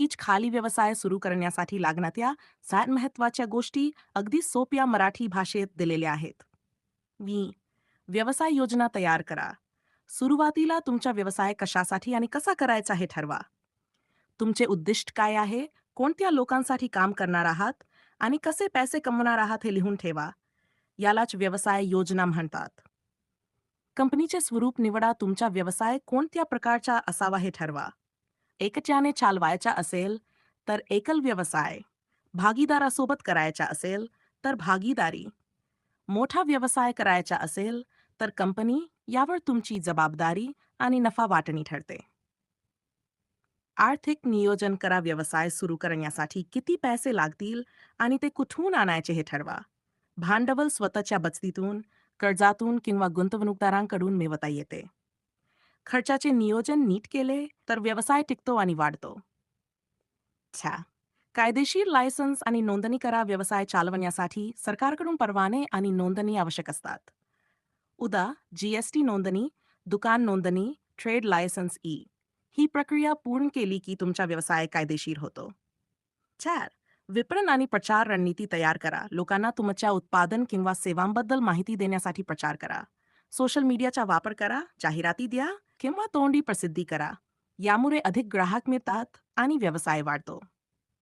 हीच खाली व्यवसाय सुरू करण्यासाठी लागणाऱ्या सात महत्त्वाच्या गोष्टी अगदी सोप्या मराठी भाषेत दिलेल्या आहेत. वी व्यवसाय योजना तयार करा. सुरुवातीला तुमचा व्यवसाय कशासाठी आणि कसा करायचा हे ठरवा. तुमचे उद्दिष्ट काय आहे? कोणत्या लोकांसाठी काम करणार आहात? आणि कसे पैसे कमवणार आहात हे लिहून ठेवा. यालाच व्यवसाय योजना म्हणतात. कंपनीचे स्वरूप निवडा. तुमचा व्यवसाय कोणत्या प्रकारचा असावा हे ठरवा. एकट्याने चालवायचा असेल तर एकल व्यवसाय भागीदारासोबत करायचा असेल तर भागीदारी मोठा व्यवसाय करायचा असेल तर कंपनी यावर तुमची जबाबदारी आणि नफा वाटणी ठरते. आर्थिक नियोजन करा व्यवसाय सुरू करण्यासाठी किती पैसे लागतील आणि ते कुठून आणायचे हे ठरवा. भांडवल स्वतःच्या बचतीतून कर्जातून किंवा गुंतवणूकदारांकडून मिळवता येते. खर्चाचे नियोजन नीट केले तर व्यवसाय टिकतो आणि वाढतो. छा. कायदेशीर लायसन्स आणि नोंदणी करा व्यवसाय चालवण्यासाठी सरकारकडून परवाने आणि नोंदणी आवश्यक असतात. उदा जीएसटी नोंदणी दुकान नोंदणी ट्रेड लायसन्स ई. ही प्रक्रिया पूर्ण केली की तुमचा व्यवसाय कायदेशीर होतो. चार. विपणन आणि प्रचार रणनीती तयार करा. लोकांना तुमच्या उत्पादन किंवा सेवांबद्दल माहिती देण्यासाठी प्रचार करा. सोशल मीडियाचा वापर करा. जाहिराती द्या. किंवा तोंडी प्रसिद्धी करा. यामुळे अधिक ग्राहक मिळतात आणि व्यवसाय वाढतो.